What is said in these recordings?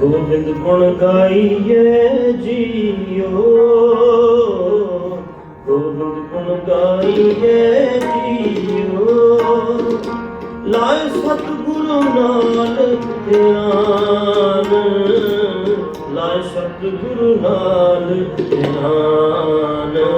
ਗੋਬਿੰਦ ਗੁਣ ਗਾਈਏ ਜੀਓ। ਗੋਬਿੰਦ ਗੁਣ ਗਾਈਏ ਜੀਓ। ਲਾਇ ਸਤਿਗੁਰੂ ਨਾਲ ਧਿਆਨ। ਲਾਇ ਸਤਿਗੁਰੂ ਨਾਲ ਧਿਆਨ।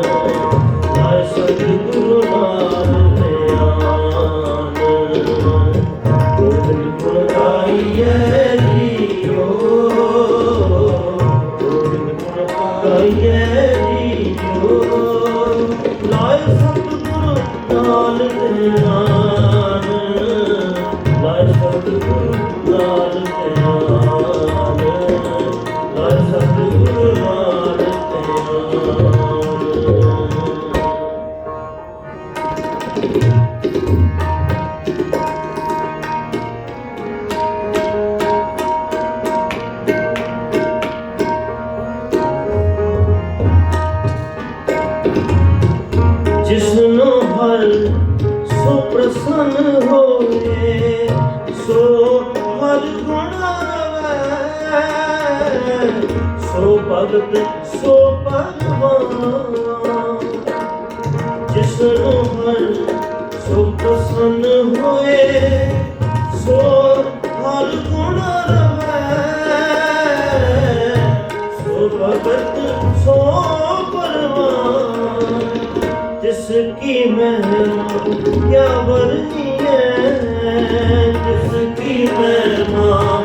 ਜਿਸਨੂੰ ਹਰ ਸੋ ਪ੍ਰਸੰਨ ਹੋਏ ਸੋ ਹਰ ਗੁਣ ਰਵੈ। ਸੋ ਭਗਤ, ਸੋ ਭਗਵਾਨ। ਜਿਸਨੂੰ ਹਰ ਸੋ ਪ੍ਰਸੰਨ ਹੋਏ ਸੋ ਜਿਸ ਕੀ ਮਹਿਮਾ ਕਿਆ ਵਰਨੀਏ ਜਿਸ ਕੀ ਮਹਿਮਾ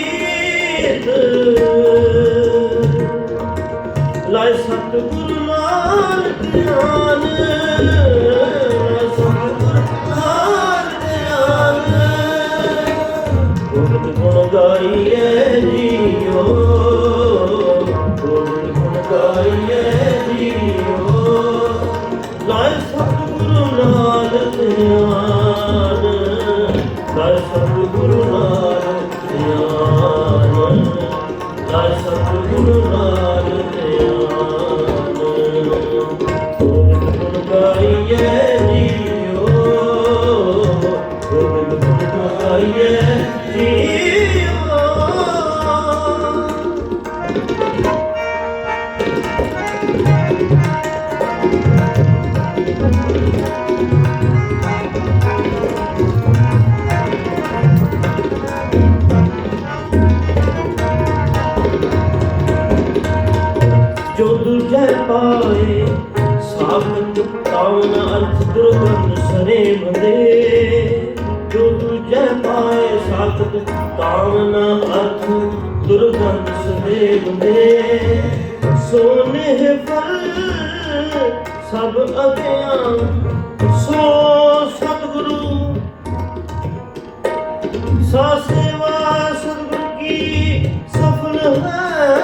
ਚੀਤ ਲਾਇ ਸਤਿਗੁਰੂ ਨਾਲ ਧਿਆਨ ਲਾਇ ਸਤਿਗੁਰੂ ਨਾਲ ਧਿਆਨ। ਗੋਬਿੰਦ ਗੁਣ ਗਾਈਏ ਜੋ ਦੂਜੇ ਪਾਏ ਸਾਖਤ ਕਾਵਨ ਅਰਥ ਦੁਰਗਨ ਸਰੇ ਬੰਦੇ। ਜੋ ਦੂਜੇ ਪਾਏ ਸਾਖਤ ਕਾਵਨ ਅਰਥ ਦੁਰਗਨ ਸਰੇ ਬੰਦੇ। ਸੋਨੇ ਫਲ ਸਭ ਅਗਿਆਨ, ਸੋ ਸਾ ਸੇਵਾ ਸਤਿਗੁਰ ਕੀ ਸਫਲ ਹੈ।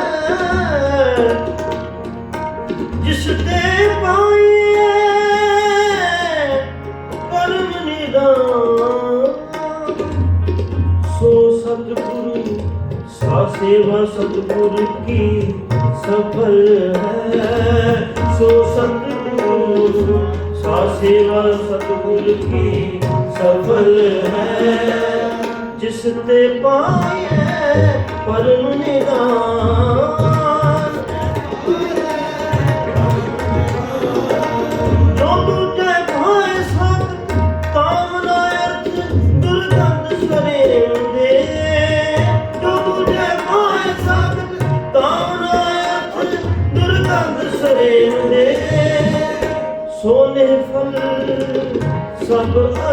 ਜਿਸ ਤੇ ਪਾਈਏ ਪਰਮ ਨਿਦਾਨ। ਸੋ ਸਤਿਗੁਰੂ, ਸਾ ਸੇਵਾ ਸਤਿਗੁਰ ਕੀ ਸਫਲ ਹੈ। ਸੋ ਸਤਿਗੁਰੂ, ਸਾ ਸੇਵਾ ਸਤਿਗੁਰ ਕੀ ਸਫਲ ਹੈ। ਜਿਸ ਤੇ ਪਾਏ ਪਰ ਨਿਦਾਨ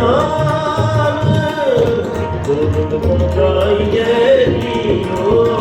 ਨਾਮ ਗੁਰੂ ਪਹੁੰਚਾਈਏ ਜੀਓ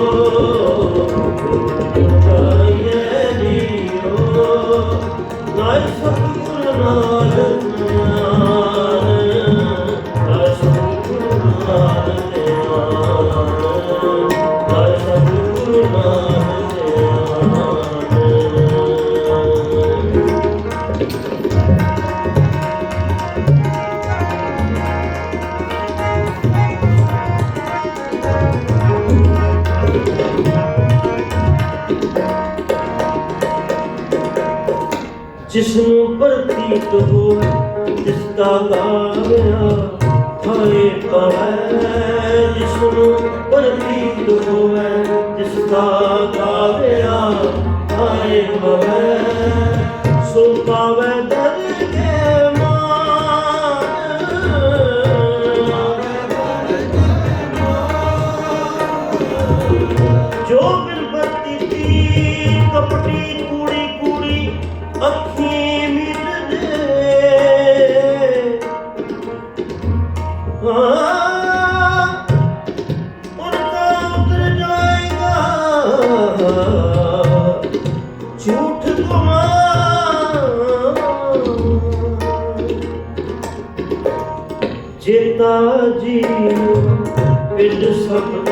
ਜਿਸ ਨੂੰ ਪ੍ਰਤੀਤ ਹੋ ਜਿਸ ਦਾ ਗਾਵਿਆ ਹਾਏ ਪਵੈ ਜਿਸ ਨੂੰ ਪ੍ਰਤੀਤ ਹੋਵੇ ਜਿਸ ਦਾ ਗਾਵਿਆ ਹਾਏ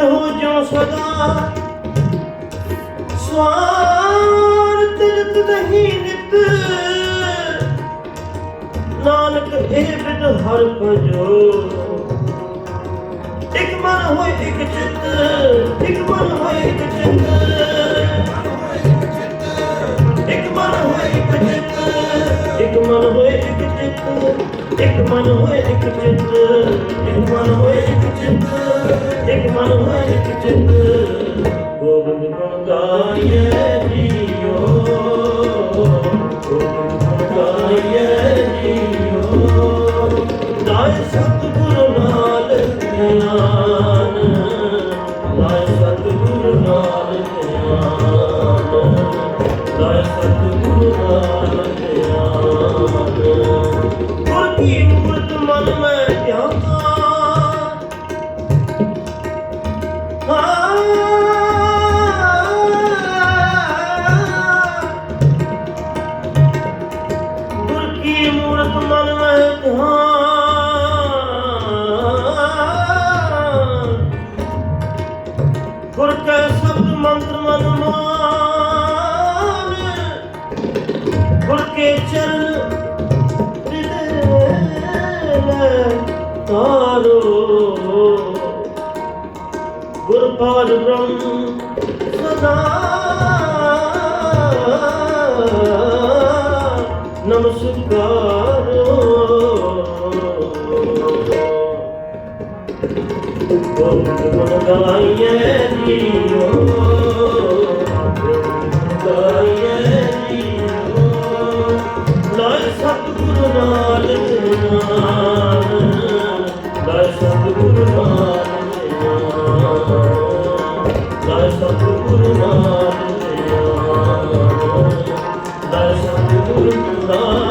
ਰਹੋ ਜਿਉ ਸਦਾ। ਸਵਾਰ ਤਿਰਤ ਨਹੀਂ ਨਿਤ। ਨਾਨਕ ਇਹ ਬਿਨ ਹਰ ਭਜੋ। ਇੱਕ ਮਨ ਹੋਏ ਇੱਕ ਚਿੱਤ, ਇੱਕ ਮਨ ਹੋਏ ਇੱਕ ਚਿੱਤ। I'm ready to do it. ਹਿਰਦੇ ਤਾਰੋ। ਗੁਰਪਾਲ ਬ੍ਰਹਮ ਸਦਾ ਨਮਸਕਾਰੋ। ਗੋਬਿੰਦ ਗੁਣ ਗਾਈਏ ਜੀਓ ਗਾਈਏ ਜੀਓ। ਲਾਇ ਸਤਿਗੁਰੂ ਨਾਮ ਸਤਿਗੁਰੂ